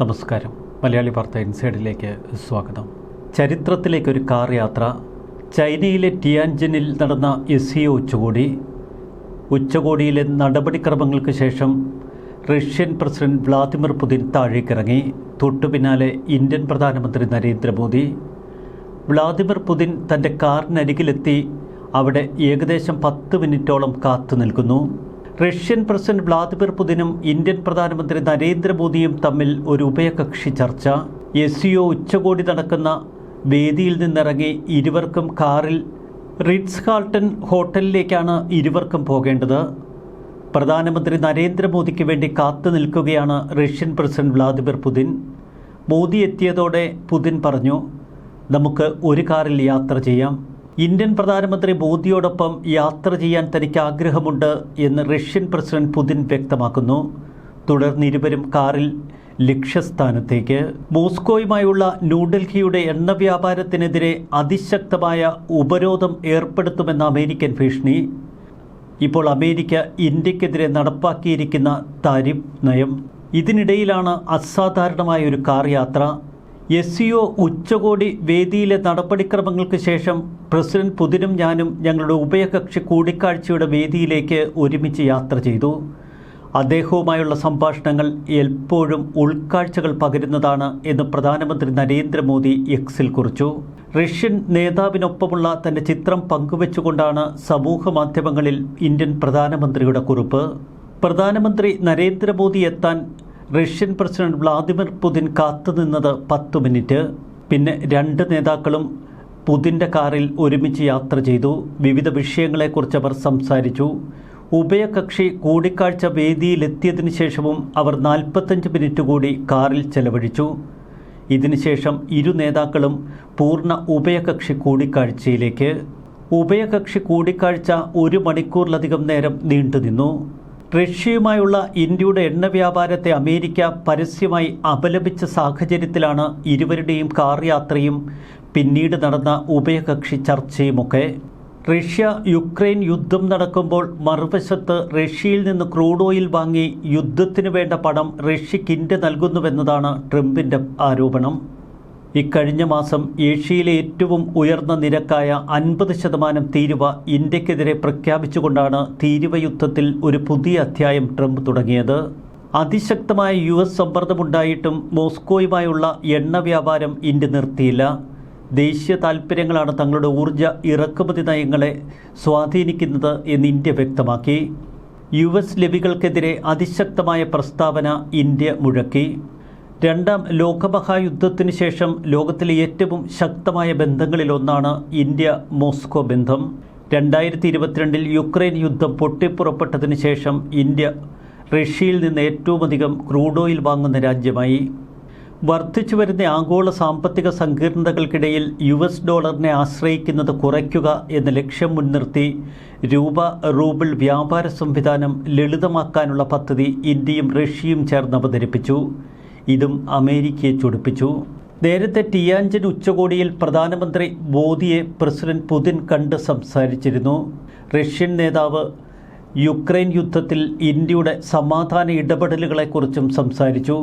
നമസ്കാരം. മലയാളി വാർത്ത ഇൻസൈഡിലേക്ക് സ്വാഗതം. ചരിത്രത്തിലേക്കൊരു കാർ യാത്ര. ചൈനയിലെ ടിയാൻജിനിൽ നടന്ന എസ് ഉച്ചകോടി. ഉച്ചകോടിയിലെ നടപടിക്രമങ്ങൾക്ക് ശേഷം റഷ്യൻ പ്രസിഡന്റ് വ്ളാദിമിർ പുതിൻ താഴേക്കിറങ്ങി. തൊട്ടു പിന്നാലെ ഇന്ത്യൻ പ്രധാനമന്ത്രി നരേന്ദ്രമോദി. വ്ളാദിമിർ പുതിൻ തന്റെ കാറിനരികിലെത്തി. അവിടെ ഏകദേശം പത്ത് മിനിറ്റോളം കാത്തു നിൽക്കുന്നു. റഷ്യൻ പ്രസിഡന്റ് വ്ളാദിമിർ പുതിനും ഇന്ത്യൻ പ്രധാനമന്ത്രി നരേന്ദ്രമോദിയും തമ്മിൽ ഒരു ഉഭയകക്ഷി ചർച്ച. എസ് ഉച്ചകോടി നടക്കുന്ന വേദിയിൽ നിന്നിറങ്ങി ഇരുവർക്കും കാറിൽ റിറ്റ്സ് ഹാൾട്ടൺ ഹോട്ടലിലേക്കാണ് ഇരുവർക്കും പോകേണ്ടത്. പ്രധാനമന്ത്രി നരേന്ദ്രമോദിക്ക് വേണ്ടി കാത്തു നിൽക്കുകയാണ് Russian president Vladimir Putin Modi എത്തിയതോടെ പുതിൻ പറഞ്ഞു നമുക്ക് ഒരു കാറിൽ യാത്ര ചെയ്യാം. ഇന്ത്യൻ പ്രധാനമന്ത്രി മോദിയോടൊപ്പം യാത്ര ചെയ്യാൻ തനിക്ക് ആഗ്രഹമുണ്ട് എന്ന് റഷ്യൻ പ്രസിഡന്റ് പുതിൻ വ്യക്തമാക്കുന്നു. തുടർന്ന് ഇരുവരും കാറിൽ ലക്ഷ്യസ്ഥാനത്തേക്ക്. മോസ്കോയുമായുള്ള ന്യൂഡൽഹിയുടെ എണ്ണ വ്യാപാരത്തിനെതിരെ അതിശക്തമായ ഉപരോധം ഏർപ്പെടുത്തുമെന്ന അമേരിക്കൻ ഭീഷണി. ഇപ്പോൾ അമേരിക്ക ഇന്ത്യക്കെതിരെ നടപ്പാക്കിയിരിക്കുന്ന താരിഫ് നയം. ഇതിനിടയിലാണ് അസാധാരണമായ ഒരു കാർ യാത്ര. എസ് സി ഒ ഉച്ചകോടി വേദിയിലെ നടപടിക്രമങ്ങൾക്ക് ശേഷം പ്രസിഡന്റ് പുതിനും ഞാനും ഞങ്ങളുടെ ഉഭയകക്ഷി കൂടിക്കാഴ്ചയുടെ വേദിയിലേക്ക് ഒരുമിച്ച് യാത്ര ചെയ്തു. അദ്ദേഹവുമായുള്ള സംഭാഷണങ്ങൾ എപ്പോഴും ഉൾക്കാഴ്ചകൾ പകരുന്നതാണ് എന്ന് പ്രധാനമന്ത്രി നരേന്ദ്രമോദി എക്സിൽ കുറിച്ചു. റഷ്യൻ നേതാവിനൊപ്പമുള്ള തന്റെ ചിത്രം പങ്കുവെച്ചുകൊണ്ടാണ് സമൂഹ മാധ്യമങ്ങളിൽ ഇന്ത്യൻ പ്രധാനമന്ത്രിയുടെ കുറിപ്പ്. പ്രധാനമന്ത്രി നരേന്ദ്രമോദി എത്താൻ റഷ്യൻ പ്രസിഡന്റ് വ്ളാദിമിർ പുതിൻ കാത്തുനിന്നത് പത്ത് മിനിറ്റ്. പിന്നെ രണ്ട് നേതാക്കളും പുതിന്റെ കാറിൽ ഒരുമിച്ച് യാത്ര ചെയ്തു. വിവിധ വിഷയങ്ങളെക്കുറിച്ച് അവർ സംസാരിച്ചു. ഉഭയകക്ഷി കൂടിക്കാഴ്ച വേദിയിലെത്തിയതിനു ശേഷവും അവർ നാൽപ്പത്തഞ്ച് മിനിറ്റ് കൂടി കാറിൽ ചെലവഴിച്ചു. ഇതിനുശേഷം ഇരു നേതാക്കളും പൂർണ ഉഭയകക്ഷി കൂടിക്കാഴ്ചയിലേക്ക്. ഉഭയകക്ഷി കൂടിക്കാഴ്ച ഒരു മണിക്കൂറിലധികം നേരം നീണ്ടുനിന്നു. റഷ്യയുമായുള്ള ഇന്ത്യയുടെ എണ്ണ വ്യാപാരത്തെ അമേരിക്ക പരസ്യമായി അപലപിച്ച സാഹചര്യത്തിലാണ് ഇരുവരുടെയും കാർ യാത്രയും പിന്നീട് നടന്ന ഉഭയകക്ഷി ചർച്ചയുമൊക്കെ. റഷ്യ യുക്രൈൻ യുദ്ധം നടക്കുമ്പോൾ മറുവശത്ത് റഷ്യയിൽ നിന്ന് ക്രൂഡ് ഓയിൽ വാങ്ങി യുദ്ധത്തിന് വേണ്ട പണം റഷ്യക്ക് ഇന്ത്യ നൽകുന്നുവെന്നതാണ് ട്രംപിന്റെ ആരോപണം. ഇക്കഴിഞ്ഞ മാസം ഏഷ്യയിലെ ഏറ്റവും ഉയർന്ന നിരക്കായ അൻപത് ശതമാനം തീരുവ ഇന്ത്യക്കെതിരെ പ്രഖ്യാപിച്ചുകൊണ്ടാണ് തീരുവ യുദ്ധത്തിൽ ഒരു പുതിയ അധ്യായം ട്രംപ് തുടങ്ങിയത്. അതിശക്തമായ യു എസ് സമ്മർദ്ദമുണ്ടായിട്ടും മോസ്കോയുമായുള്ള എണ്ണ വ്യാപാരം ഇന്ത്യ നിർത്തിയില്ല. ദേശീയ താൽപ്പര്യങ്ങളാണ് തങ്ങളുടെ ഊർജ ഇറക്കുമതി നയങ്ങളെ സ്വാധീനിക്കുന്നത് എന്ന് ഇന്ത്യ വ്യക്തമാക്കി. യു എസ് ലവികൾക്കെതിരെ അതിശക്തമായ പ്രസ്താവന ഇന്ത്യ മുഴക്കി. രണ്ടാം ലോകമഹായുദ്ധത്തിന് ശേഷം ലോകത്തിലെ ഏറ്റവും ശക്തമായ ബന്ധങ്ങളിലൊന്നാണ് ഇന്ത്യ മോസ്കോ ബന്ധം. രണ്ടായിരത്തി ഇരുപത്തിരണ്ടിൽ യുക്രൈൻ യുദ്ധം പൊട്ടിപ്പുറപ്പെട്ടതിന് ശേഷം ഇന്ത്യ റഷ്യയിൽ നിന്ന് ഏറ്റവും അധികം ക്രൂഡ് ഓയിൽ വാങ്ങുന്ന രാജ്യമായി. വർദ്ധിച്ചു വരുന്ന ആഗോള സാമ്പത്തിക സങ്കീർണതകൾക്കിടയിൽ യു എസ് ഡോളറിനെ ആശ്രയിക്കുന്നത് കുറയ്ക്കുക എന്ന ലക്ഷ്യം മുൻനിർത്തി രൂപ റൂബിൾ വ്യാപാര സംവിധാനം ലളിതമാക്കാനുള്ള പദ്ധതി ഇന്ത്യയും റഷ്യയും ചേർന്ന് അവതരിപ്പിച്ചു. ഇതും അമേരിക്കയെ ചൊടിപ്പിച്ചു. നേരത്തെ ടിയാഞ്ചൻ ഉച്ചകോടിയിൽ പ്രധാനമന്ത്രി മോദിയെ പ്രസിഡന്റ് പുതിൻ കണ്ട് സംസാരിച്ചിരുന്നു. റഷ്യൻ നേതാവ് യുക്രൈൻ യുദ്ധത്തിൽ ഇന്ത്യയുടെ സമാധാന ഇടപെടലുകളെക്കുറിച്ചും സംസാരിച്ചു.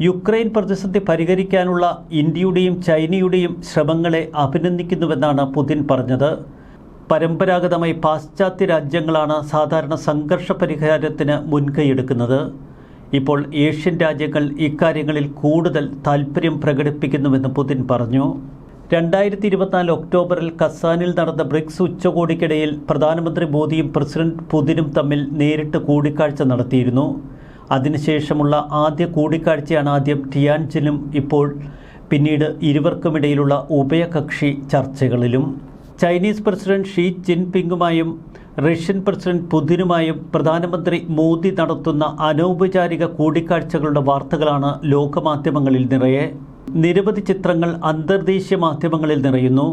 യുക്രൈൻ പ്രതിസന്ധി പരിഹരിക്കാനുള്ള ഇന്ത്യയുടെയും ചൈനയുടെയും ശ്രമങ്ങളെ അഭിനന്ദിക്കുന്നുവെന്നാണ് പുതിൻ പറഞ്ഞത്. പരമ്പരാഗതമായി പാശ്ചാത്യ രാജ്യങ്ങളാണ് സാധാരണ സംഘർഷ പരിഹാരത്തിന് മുൻകൈയെടുക്കുന്നത്. ഇപ്പോൾ ഏഷ്യൻ രാജ്യങ്ങൾ ഇക്കാര്യങ്ങളിൽ കൂടുതൽ താൽപ്പര്യം പ്രകടിപ്പിക്കുന്നുവെന്ന് പുതിൻ പറഞ്ഞു. രണ്ടായിരത്തി ഇരുപത്തിനാല് ഒക്ടോബറിൽ കസാനിൽ നടന്ന ബ്രിക്സ് ഉച്ചകോടിക്കിടയിൽ പ്രധാനമന്ത്രി മോദിയും പ്രസിഡന്റ് പുതിനും തമ്മിൽ നേരിട്ട് കൂടിക്കാഴ്ച നടത്തിയിരുന്നു. അതിനുശേഷമുള്ള ആദ്യ കൂടിക്കാഴ്ചയാണ് ആദ്യം ടിയാൻജിനും ഇപ്പോൾ പിന്നീട് ഇരുവർക്കുമിടയിലുള്ള ഉഭയകക്ഷി ചർച്ചകളിലും. ചൈനീസ് പ്രസിഡന്റ് ഷീ ജിൻപിങ്ങുമായും റഷ്യൻ പ്രസിഡന്റ് പുതിനുമായും പ്രധാനമന്ത്രി മോദി നടത്തുന്ന അനൗപചാരിക കൂടിക്കാഴ്ചകളുടെ വാർത്തകളാണ് ലോകമാധ്യമങ്ങളിൽ നിറയെ. നിരവധി ചിത്രങ്ങൾ അന്തർദേശീയ മാധ്യമങ്ങളിൽ നിറയുന്നു.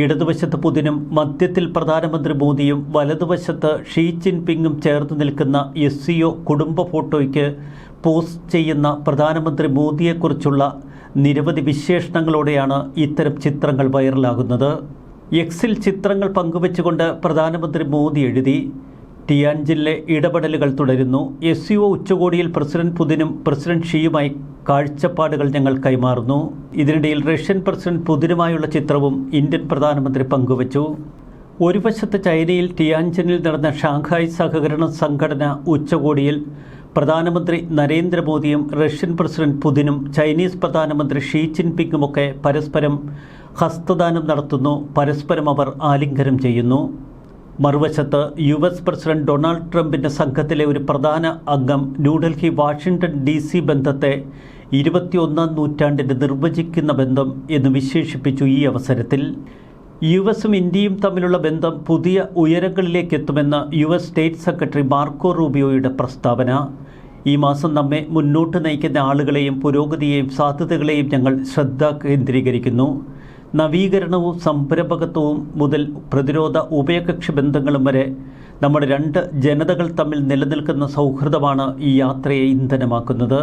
ഇടതുവശത്ത് പുതിനും മധ്യത്തിൽ പ്രധാനമന്ത്രി മോദിയും വലതുവശത്ത് ഷീ ജിൻപിങ്ങും ചേർന്ന് നിൽക്കുന്ന എസ് സി ഒ കുടുംബ ഫോട്ടോയ്ക്ക് പോസ്റ്റ് ചെയ്യുന്ന പ്രധാനമന്ത്രി മോദിയെക്കുറിച്ചുള്ള നിരവധി വിശേഷണങ്ങളോടെയാണ് ഇത്തരം ചിത്രങ്ങൾ വൈറലാകുന്നത്. എക്സിൽ ചിത്രങ്ങൾ പങ്കുവച്ചുകൊണ്ട് പ്രധാനമന്ത്രി മോദി എഴുതി. ടിയാൻജിലെ ഇടപെടലുകൾ തുടരുന്നു. എസ് യു ഉച്ചകോടിയിൽ പ്രസിഡന്റ് പുതിനും പ്രസിഡന്റ് ഷിയുമായി കാഴ്ചപ്പാടുകൾ ഞങ്ങൾ കൈമാറുന്നു. ഇതിനിടയിൽ റഷ്യൻ പ്രസിഡന്റ് പുതിനുമായുള്ള ചിത്രവും ഇന്ത്യൻ പ്രധാനമന്ത്രി പങ്കുവച്ചു. ഒരു വശത്ത് ചൈനയിൽ ടിയാൻജിനിൽ നടന്ന ഷാങ്ഹായ് സഹകരണ സംഘടന ഉച്ചകോടിയിൽ പ്രധാനമന്ത്രി നരേന്ദ്രമോദിയും റഷ്യൻ പ്രസിഡന്റ് പുതിനും ചൈനീസ് പ്രധാനമന്ത്രി ഷീ ജിൻപിങ്ങുമൊക്കെ പരസ്പരം ഹസ്തദാനം നടത്തുന്നു. പരസ്പരം അവർ ആലിംഗനം ചെയ്യുന്നു. മറുവശത്ത് യു എസ് പ്രസിഡന്റ് ഡൊണാൾഡ് ട്രംപിന്റെ സംഘത്തിലെ ഒരു പ്രധാന അംഗം ന്യൂഡൽഹി വാഷിംഗ്ടൺ ഡി സി ബന്ധത്തെ ഇരുപത്തിയൊന്നാം നൂറ്റാണ്ടിന്റെ നിർവചിക്കുന്ന ബന്ധം എന്ന് വിശേഷിപ്പിച്ചു ഈ അവസരത്തിൽ. യു എസും ഇന്ത്യയും തമ്മിലുള്ള ബന്ധം പുതിയ ഉയരങ്ങളിലേക്ക് എത്തുമെന്ന് U S state secretary Marco റൂബിയോയുടെ പ്രസ്താവന. ഈ മാസം നമ്മെ മുന്നോട്ട് നയിക്കുന്ന ആളുകളെയും പുരോഗതിയെയും സാധ്യതകളെയും ഞങ്ങൾ ശ്രദ്ധ കേന്ദ്രീകരിക്കുന്നു. നവീകരണവും സംരംഭകത്വവും മുതൽ പ്രതിരോധ ഉഭയകക്ഷി ബന്ധങ്ങളും വരെ നമ്മുടെ രണ്ട് ജനതകൾ തമ്മിൽ നിലനിൽക്കുന്ന സൗഹൃദമാണ് ഈ യാത്രയെ ഇന്ധനമാക്കുന്നത്.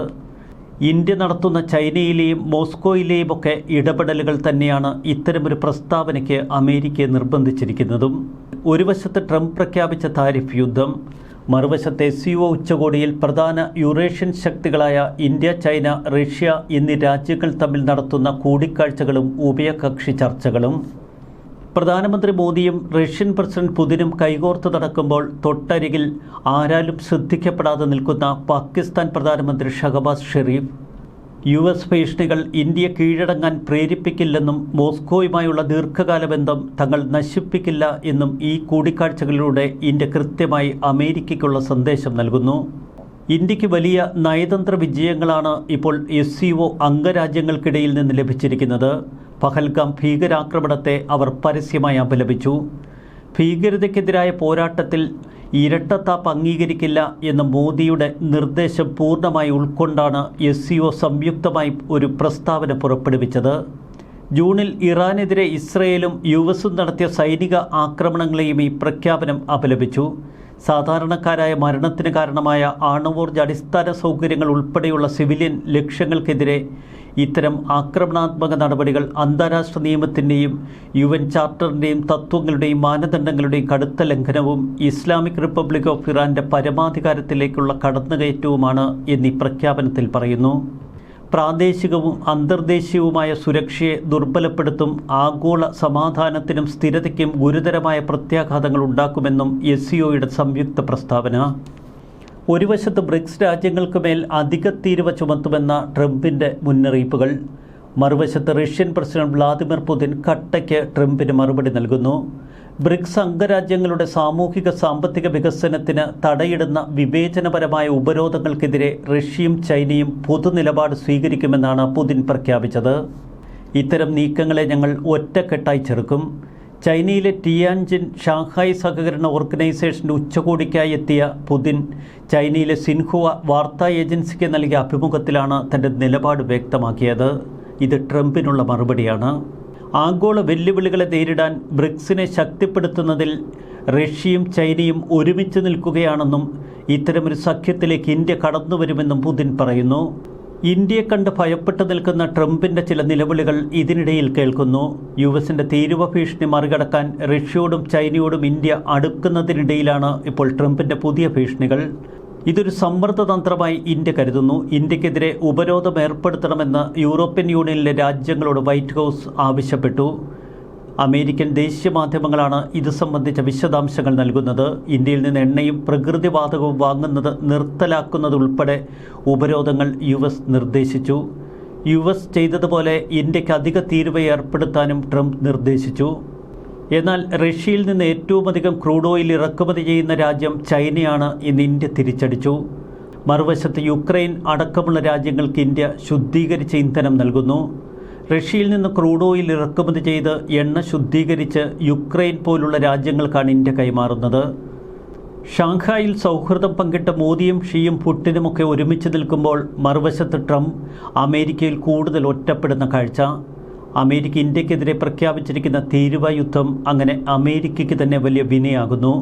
ഇന്ത്യ നടത്തുന്ന ചൈനയിലെയും മോസ്കോയിലെയും ഒക്കെ ഇടപെടലുകൾ തന്നെയാണ് ഇത്തരമൊരു പ്രസ്താവനയ്ക്ക് അമേരിക്കയെ നിർബന്ധിച്ചിരിക്കുന്നതും. ഒരു വശത്ത് ട്രംപ് പ്രഖ്യാപിച്ച താരിഫ് യുദ്ധം മറുവശത്തെ സി ഒ ഉച്ചകോടിയിൽ പ്രധാന യൂറേഷ്യൻ ശക്തികളായ ഇന്ത്യ ചൈന റഷ്യ എന്നീ രാജ്യങ്ങൾ തമ്മിൽ നടത്തുന്ന കൂടിക്കാഴ്ചകളും ഉഭയകക്ഷി ചർച്ചകളും. പ്രധാനമന്ത്രി മോദിയും റഷ്യൻ പ്രസിഡന്റ് പുതിനും കൈകോർത്ത് നടക്കുമ്പോൾ തൊട്ടരികിൽ ആരാലും ശ്രദ്ധിക്കപ്പെടാതെ നിൽക്കുന്ന പാകിസ്ഥാൻ പ്രധാനമന്ത്രി ഷഹബാസ് ഷെരീഫ് യു എസ് ഭീഷണികൾ ഇന്ത്യ കീഴടങ്ങാൻ പ്രേരിപ്പിക്കില്ലെന്നും മോസ്കോയുമായുള്ള ദീർഘകാല ബന്ധം തങ്ങൾ നശിപ്പിക്കില്ല എന്നും ഈ കൂടിക്കാഴ്ചകളിലൂടെ ഇന്ത്യ കൃത്യമായി അമേരിക്കയ്ക്കുള്ള സന്ദേശം നൽകുന്നു. ഇന്ത്യയ്ക്ക് വലിയ നയതന്ത്ര വിജയങ്ങളാണ് ഇപ്പോൾ എസ് സി ഒ അംഗരാജ്യങ്ങൾക്കിടയിൽ നിന്ന് ലഭിച്ചിരിക്കുന്നത്. പഹൽഗാം ഭീകരാക്രമണത്തെ അവർ പരസ്യമായി അപലപിച്ചു. ഭീകരതയ്ക്കെതിരായ പോരാട്ടത്തിൽ ഇരട്ടത്താപ്പ് അംഗീകരിക്കില്ല എന്ന മോദിയുടെ നിർദ്ദേശം പൂർണമായി ഉൾക്കൊണ്ടാണ് എസ് സി ഒ സംയുക്തമായി ഒരു പ്രസ്താവന പുറപ്പെടുവിച്ചത്. ജൂണിൽ ഇറാനെതിരെ ഇസ്രയേലും യു എസും നടത്തിയ സൈനിക ആക്രമണങ്ങളെയും ഈ പ്രഖ്യാപനം അപലപിച്ചു. സാധാരണക്കാരായ മരണത്തിന് കാരണമായ ആണവോർജ അടിസ്ഥാന സൗകര്യങ്ങൾ ഉൾപ്പെടെയുള്ള സിവിലിയൻ ലക്ഷ്യങ്ങൾക്കെതിരെ ഇത്തരം ആക്രമണാത്മക നടപടികൾ അന്താരാഷ്ട്ര നിയമത്തിന്റെയും യു എൻ ചാർട്ടറിന്റെയും തത്വങ്ങളുടെയും മാനദണ്ഡങ്ങളുടെയും കടുത്ത ലംഘനവും ഇസ്ലാമിക് റിപ്പബ്ലിക് ഓഫ് ഇറാന്റെ പരമാധികാരത്തിലേക്കുള്ള കടന്നുകയറ്റവുമാണ് എന്നീ പ്രഖ്യാപനത്തിൽ പറയുന്നു. പ്രാദേശികവും അന്തർദേശീയവുമായ സുരക്ഷയെ ദുർബലപ്പെടുത്തും ആഗോള സമാധാനത്തിനും സ്ഥിരതയ്ക്കും ഗുരുതരമായ പ്രത്യാഘാതങ്ങൾ ഉണ്ടാക്കുമെന്നും എസ് സിഒയുടെ സംയുക്ത പ്രസ്താവന. ഒരു വശത്ത് ബ്രിക്സ് രാജ്യങ്ങൾക്ക് മേൽ അധിക തീരുവ ചുമത്തുമെന്ന ട്രംപിന്റെ മുന്നറിയിപ്പുകൾ. മറുവശത്ത് റഷ്യൻ പ്രസിഡന്റ് വ്ളാദിമിർ പുതിൻ കട്ടയ്ക്ക് ട്രംപിന് മറുപടി നൽകുന്നു. ബ്രിക്സ് അംഗരാജ്യങ്ങളുടെ സാമൂഹിക സാമ്പത്തിക വികസനത്തിന് തടയിടുന്ന വിവേചനപരമായ ഉപരോധങ്ങൾക്കെതിരെ റഷ്യയും ചൈനയും പൊതുനിലപാട് സ്വീകരിക്കുമെന്നാണ് പുതിൻ പ്രഖ്യാപിച്ചത്. ഇത്തരം നീക്കങ്ങളെ ഞങ്ങൾ ഒറ്റക്കെട്ടായി ചെറുക്കും. ചൈനയിലെ ടിയാൻജിൻ ഷാങ്ഹായ് സഹകരണ ഓർഗനൈസേഷന്റെ ഉച്ചകോടിക്കായി എത്തിയ പുതിൻ ചൈനയിലെ സിൻഹുവ വാർത്താ ഏജൻസിക്ക് നൽകിയ അഭിമുഖത്തിലാണ് തന്റെ നിലപാട് വ്യക്തമാക്കിയത്. ഇത് ട്രംപിനുള്ള മറുപടിയാണ്. ആഗോള വെല്ലുവിളികളെ നേരിടാൻ ബ്രിക്സിനെ ശക്തിപ്പെടുത്തുന്നതിൽ റഷ്യയും ചൈനയും ഒരുമിച്ച് നിൽക്കുകയാണെന്നും ഇത്തരമൊരു സഖ്യത്തിലേക്ക് ഇന്ത്യ കടന്നുവരുമെന്നും പുതിൻ പറയുന്നു. ഇന്ത്യയെ കണ്ട് ഭയപ്പെട്ടു നിൽക്കുന്ന ട്രംപിന്റെ ചില നിലവിളികൾ ഇതിനിടയിൽ കേൾക്കുന്നു. യു എസിന്റെ തീരുവ ഭീഷണി മറികടക്കാൻ റഷ്യയോടും ചൈനയോടും ഇന്ത്യ അടുക്കുന്നതിനിടയിലാണ് ഇപ്പോൾ ട്രംപിന്റെ പുതിയ ഭീഷണികൾ. ഇതൊരു സമ്മർദ്ദ തന്ത്രമായി ഇന്ത്യ കരുതുന്നു. ഇന്ത്യക്കെതിരെ ഉപരോധം ഏർപ്പെടുത്തണമെന്ന് യൂറോപ്യൻ യൂണിയനിലെ രാജ്യങ്ങളോട് വൈറ്റ് ഹൗസ് ആവശ്യപ്പെട്ടു. അമേരിക്കൻ ദേശീയ മാധ്യമങ്ങളാണ് ഇത് സംബന്ധിച്ച വിശദാംശങ്ങൾ നൽകുന്നത്. ഇന്ത്യയിൽ നിന്ന് എണ്ണയും പ്രകൃതിവാതകവും വാങ്ങുന്നത് നിർത്തലാക്കുന്നതുൾപ്പെടെ ഉപരോധങ്ങൾ യു എസ് നിർദ്ദേശിച്ചു. യു എസ് ചെയ്തതുപോലെ ഇന്ത്യയ്ക്ക് അധിക തീരുവ ഏർപ്പെടുത്താനും ട്രംപ് നിർദ്ദേശിച്ചു. എന്നാൽ റഷ്യയിൽ നിന്ന് ഏറ്റവും അധികം ക്രൂഡ് ഓയിൽ ഇറക്കുമതി ചെയ്യുന്ന രാജ്യം ചൈനയാണ് ഇന്ന് ഇന്ത്യ തിരിച്ചടിച്ചു. മറുവശത്ത് യുക്രൈൻ അടക്കമുള്ള രാജ്യങ്ങൾക്ക് ഇന്ത്യ ശുദ്ധീകരിച്ച ഇന്ധനം നൽകുന്നു. റഷ്യയിൽ നിന്ന് ക്രൂഡ് ഓയിൽ ഇറക്കുമതി ചെയ്ത് എണ്ണ ശുദ്ധീകരിച്ച് യുക്രൈൻ പോലുള്ള രാജ്യങ്ങൾക്കാണ് ഇന്ത്യ കൈമാറുന്നത്. ഷാങ്ഹായിൽ സൗഹൃദം പങ്കിട്ട മോദിയും ഷിയും പുട്ടിനുമൊക്കെ ഒരുമിച്ച് നിൽക്കുമ്പോൾ മറുവശത്ത് ട്രംപ് അമേരിക്കയിൽ കൂടുതൽ ഒറ്റപ്പെടുന്ന കാഴ്ച. അമേരിക്ക ഇന്ത്യക്കെതിരെ പ്രഖ്യാപിച്ചിരിക്കുന്ന തീരുവ യുദ്ധം അങ്ങനെ അമേരിക്കയ്ക്ക് തന്നെ വലിയ വിനയാകുന്നു.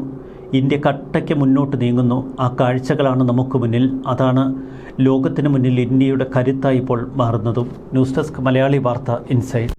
ഇന്ത്യ കട്ടയ്ക്ക് മുന്നോട്ട് നീങ്ങുന്നു. ആ കാഴ്ചകളാണ് നമുക്ക് മുന്നിൽ. അതാണ് ലോകത്തിന് മുന്നിൽ ഇന്ത്യയുടെ കരുത്തായി ഇപ്പോൾ മാറുന്നതും. ന്യൂസ് ഡെസ്ക് മലയാളി വാർത്ത ഇൻസൈറ്റ്.